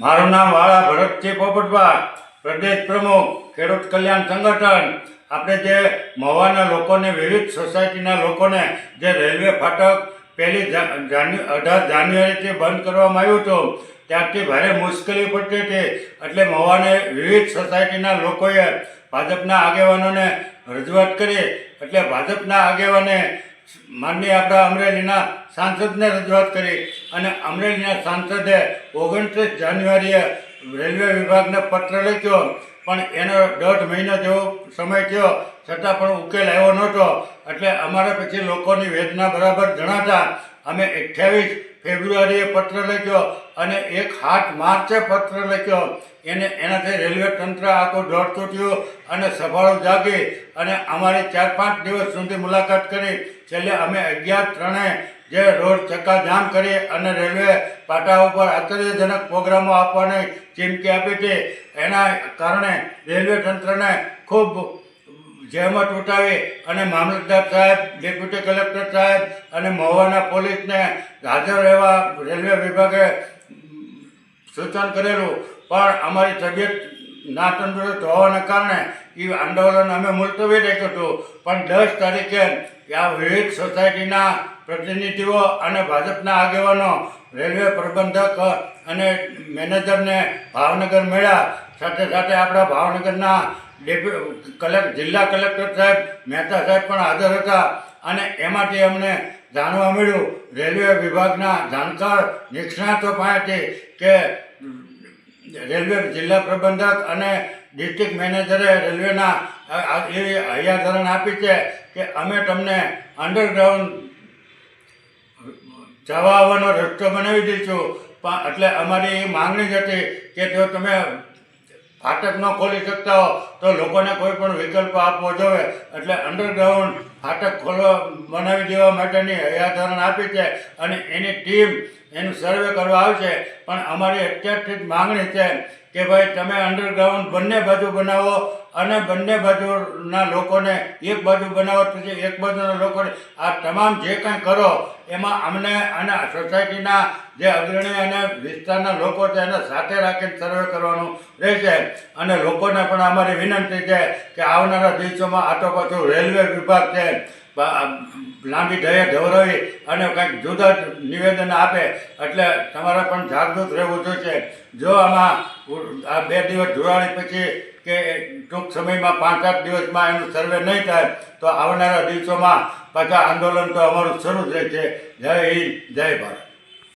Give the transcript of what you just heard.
મારું નામ વાળા ભરતસિંહ પોપટભા પ્રદેશ પ્રમુખ, ખેડૂત કલ્યાણ સંગઠન. આપણે જે મહુવાના લોકોને, વિવિધ સોસાયટીના લોકોને, જે રેલવે ફાટક પહેલી અઢાર જાન્યુઆરીથી બંધ કરવામાં આવ્યું હતું, ત્યારથી ભારે મુશ્કેલી પડતી હતી. એટલે મહુવાને વિવિધ સોસાયટીના લોકોએ ભાજપના આગેવાનોને રજૂઆત કરી. એટલે ભાજપના આગેવાને માનનીય આપણા અમરેલીના સાંસદને રજૂઆત કરી અને અમરેલીના સાંસદે ઓગણત્રીસ જાન્યુઆરીએ રેલવે વિભાગને પત્ર લખ્યો. પણ એનો દોઢ મહિનો જેવો સમય થયો, છતાં પણ ઉકેલ આવ્યો નહોતો. એટલે અમારે પછી લોકોની વેદના બરાબર જણાતા અમે અઠ્યાવીસ ફેબ્રુઆરીએ પત્ર લખ્યો અને એક આઠ માર્ચે પત્ર લખ્યો. એને એનાથી રેલવે તંત્ર આખો દોડતું થયું અને સભાળો જાગી અને અમારી ચાર પાંચ દિવસ સુધી મુલાકાત કરી. છેલ્લે અમે અગિયાર ત્રણે જે રોડ ચક્કાજામ કરી અને રેલવે પાટા ઉપર આશ્ચર્યજનક પ્રોગ્રામો આપવાની ચીમકી આપી હતી. એના કારણે રેલવે તંત્રને ખૂબ જહેમત ઉઠાવી અને મામલતદાર સાહેબ, ડેપ્યુટી કલેક્ટર સાહેબ અને મહુવાના પોલીસને હાજર રહેવા રેલવે વિભાગે સૂચન કરેલું. પણ અમારી તબિયત ના તંદુરસ્ત હોવાના કારણે એ આંદોલન અમે મુલતવી રાખ્યું હતું. પણ દસ તારીખે આ વિવિધ સોસાયટીના પ્રતિનિધિઓ અને ભાજપના આગેવાનો, રેલવે પ્રબંધક અને મેનેજરને ભાવનગર મળ્યા. સાથે સાથે આપણા ભાવનગરના કલેક્ટર જિલ્લા કલેક્ટર સાહેબ મહેતા સાહેબ પણ હાજર હતા અને એમાંથી અમને જાણવા મળ્યું. રેલવે વિભાગના જાણકાર નિષ્ણાતો પાસેથી કે રેલવે જિલ્લા પ્રબંધક અને ડિસ્ટ્રિક્ટ મેનેજરે રેલવેના એવી હૈયાધરણ આપી છે કે અમે તમને અંડરગ્રાઉન્ડ જવા આવવાનો રસ્તો બનાવી દઈશું. પણ એટલે અમારી એ માંગણી જ હતી કે જો તમે ફાટક ન ખોલી શકતા હો, તો લોકોને કોઈ પણ વિકલ્પ આપવો જોઈએ. એટલે અંડરગ્રાઉન્ડ ફાટક ખોલવા બનાવી દેવા માટેની હૈયાધારણ આપી છે અને એની ટીમ એનું સર્વે કરવા આવશે. પણ અમારી અત્યારથી જ માંગણી છે કે ભાઈ તમે અંડરગ્રાઉન્ડ બંને બાજુ બનાવો અને બંને બાજુના લોકોને એક બાજુ બનાવો પછી એક બાજુના લોકોને આ તમામ જે કાંઈ કરો, એમાં અમને અને સોસાયટીના જે અગ્રણી અને વિસ્તારના લોકો છે એને સાથે રાખીને સર્વે કરવાનું રહેશે. અને લોકોને પણ અમારી વિનંતી છે કે આવનારા દિવસોમાં આ તો પાછું રેલવે વિભાગ છે. લાંબી ઢયે ઢવરાવી અને કંઈક જુદા નિવેદન આપે, એટલે તમારે પણ જાગૃત રહેવું જોઈએ જો આમાં આ બે દિવસ જોડાણી પછી કે ટૂંક સમયમાં પાંચ આઠ દિવસમાં એનું સર્વે નહીં થાય, તો આવનારા દિવસોમાં પાછા આંદોલન તો અમારું શરૂ થાય છે જય હિન્દ, જય ભારત.